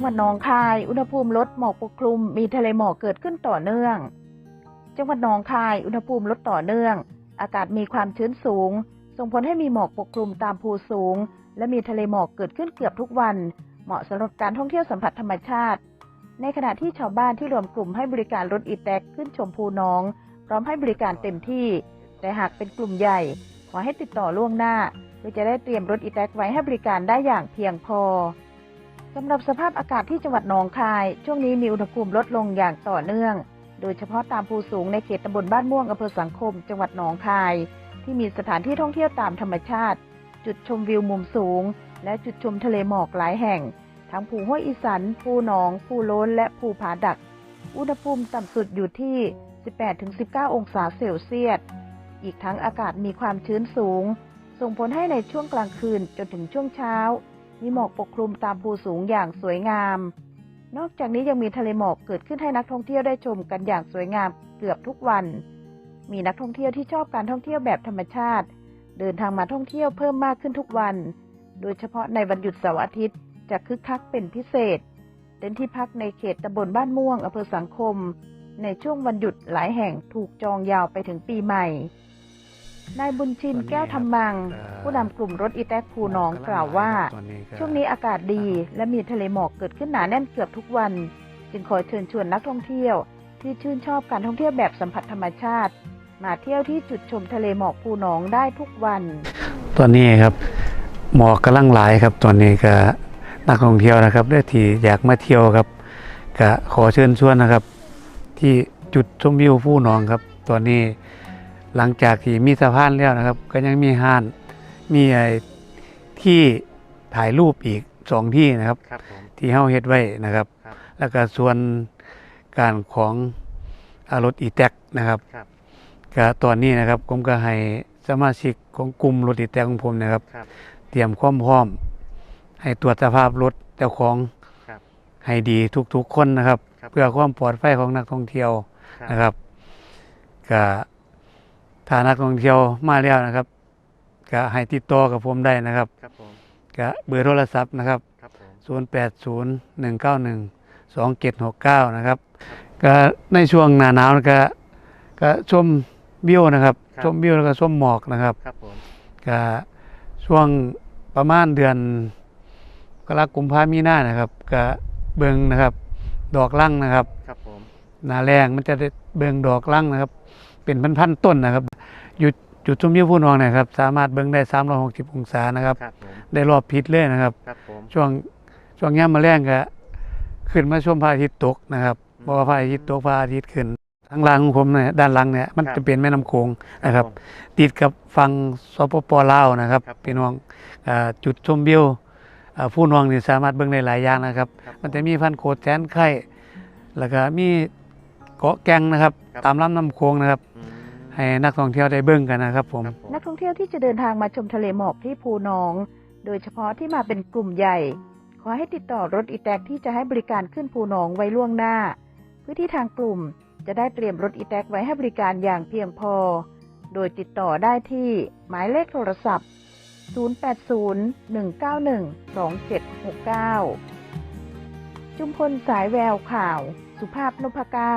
งหวัดหนองคาย อุณหภูมิลดหมอกปกคลุม มีทะเลหมอกเกิดขึ้นต่อเนื่อง จังหวัดหนองคาย อุณหภูมิลดต่อเนื่อง อากาศมีความชื้นสูง ส่งผลให้มีหมอกปกคลุมตามภูสูง และมีทะเลหมอกเกิดขึ้นเกือบทุกวัน เหมาะสำหรับการท่องเที่ยวสัมผัสธรรมชาติ ในขณะที่ชาวบ้านที่รวมกลุ่มให้บริการรถอีแตกขึ้นชมภูน้อง พร้อมให้บริการเต็มที่ แต่หากเป็นกลุ่มใหญ่ ขอให้ติดต่อล่วงหน้าเพื่อจะได้เตรียมรถอีแตกไว้ให้บริการได้อย่างเพียงพอ สำหรับสภาพอากาศที่จังหวัดหนองคาย ช่วงนี้มีอุณหภูมิลดลงอย่างต่อเนื่อง โดยเฉพาะตามภูสูงในเขตตำบลบ้านม่วงอำเภอสังคม จังหวัดหนองคาย ที่มีสถานที่ท่องเที่ยวตามธรรมชาติ จุดชมวิวมุมสูง และจุดชมทะเลหมอกหลายแห่ง ทั้งภูห้วยอีสันภูหนอง ภูโล้น และภูผาดัก อุณหภูมิต่ำสุดอยู่ที่ 18-19 องศาเซลเซียส อีกทั้งอากาศมีความชื้นสูง ส่งผลให้ในช่วงกลางคืนจนถึงช่วงเช้า มีหมอกปกคลุมตามภูสูงอย่างสวยงาม นอกจากนี้ยังมีทะเลหมอกเกิดขึ้นให้นักท่องเที่ยวได้ชมกันอย่างสวยงามเกือบทุกวัน มีนักท่องเที่ยวที่ชอบการท่องเที่ยวแบบธรรมชาติ เดินทางมาท่องเที่ยวเพิ่มมากขึ้นทุกวัน โดยเฉพาะในวันหยุดเสาร์อาทิตย์จะคึกคักเป็นพิเศษเต็นท์ที่พักในเขตตำบลบ้านม่วงอำเภอสังคม ในช่วงวันหยุดหลายแห่งถูกจองยาวไปถึงปีใหม่ นายบุญชินแก้วธรรมัง ผู้นำกลุ่มรถอีแท็กภูหนองกล่าวว่า ช่วงนี้อากาศดีและมีทะเลหมอกเกิดขึ้นหนาแน่นเกือบทุกวัน จึงขอเชิญชวนนักท่องเที่ยว ที่ชื่นชอบการท่องเที่ยวแบบสัมผัสธรรมชาติ มาเที่ยวที่จุดชมทะเลหมอกภูหนองได้ทุกวัน ตอนนี้ครับหมอกกำลังหลายครับตอนนี้ก็นักท่องเที่ยวนะครับได้ที่อยากมาเที่ยวครับก็ขอเชิญชวนนะครับ ที่จุดชมวิวผู้หนองครับ ตอนนี้ หลังจากที่มีสะพานแล้วนะครับ ก็ยังมีห้านมีไอ้ที่ถ่ายรูปอีกสองที่นะครับ ครับผม ที่เฮาเฮ็ดไว้นะครับ ครับแล้วก็ส่วนการของอารถอีแท็กนะครับครับ ก็ตอนนี้นะครับผมก็ให้สมาชิกของกลุ่มรถอีแท็กของผมนะครับ ครับ เตรียมความพร้อม ให้ตรวจสภาพรถเจ้าของครับ ให้ดีทุกๆคนนะครับ ครับ เพื่อความปลอดภัยของนักท่องเที่ยวครับ นะครับก็ ถ้านักท่องเที่ยวมาแล้วนะครับ ก็ให้ติดต่อกับผมได้นะครับครับผมก็เบอร์โทรศัพท์นะครับครับผม0801912769 นะครับ ก็ในช่วงหน้าหนาวก็ก็ชมวิวนะครับ ชมวิวแล้วก็ชมหมอกนะครับ ครับผมก็ช่วงประมาณเดือนกรกฎาคมกุมภามีนานะครับ ก็เบิงนะครับ ดอกลั่งนะครับ ครับผม หนาแรงมันจะได้เบิงดอกลั่งนะครับ เป็นพันๆต้นนะครับ อยู่จุดชมวิวผู้นองเนะครับสามารถเบิงได้360องศานะครับ ครับผมได้รอบพิษเลยนะครับ ครับผมช่วงช่วงย่ามมาแรงก็ขึ้นมาชมพระอาทิตย์ตกนะครับเพราะว่าพระอาทิตย์ตกพระอาทิตย์ขึ้นทางหล่างของผมเนี่ยด้านหล่างเนี่ยมันจะเป็นแม่น้ำโขงนะครับ ผม ติดกับฝั่งสปปลาวนะครับครับ พี่น้องอ่าจุดชมวิวอ่าผู้น้องนี่สามารถเบิ่งได้หลายอย่างนะครับ ครับมันจะมีพันโขดแสนไข่แล้วก็มีเกาะแกงนะครับ ครับ ตามลำน้ำโขงนะครับ ให้นักท่องเที่ยวได้เบิ่งกันนะครับผม นักท่องเที่ยวที่จะเดินทางมาชมทะเลหมอกที่ภูนอง โดยเฉพาะที่มาเป็นกลุ่มใหญ่ ขอให้ติดต่อรถอีแตกที่จะให้บริการขึ้นภูนองไว้ล่วงหน้า เพื่อที่ทางกลุ่มจะได้เตรียมรถอีแตกไว้ให้บริการอย่างเพียงพอ โดยติดต่อได้ที่หมายเลขโทรศัพท์ 0801912769 จุมพลสายแววข่าว สุภาพนพเก้า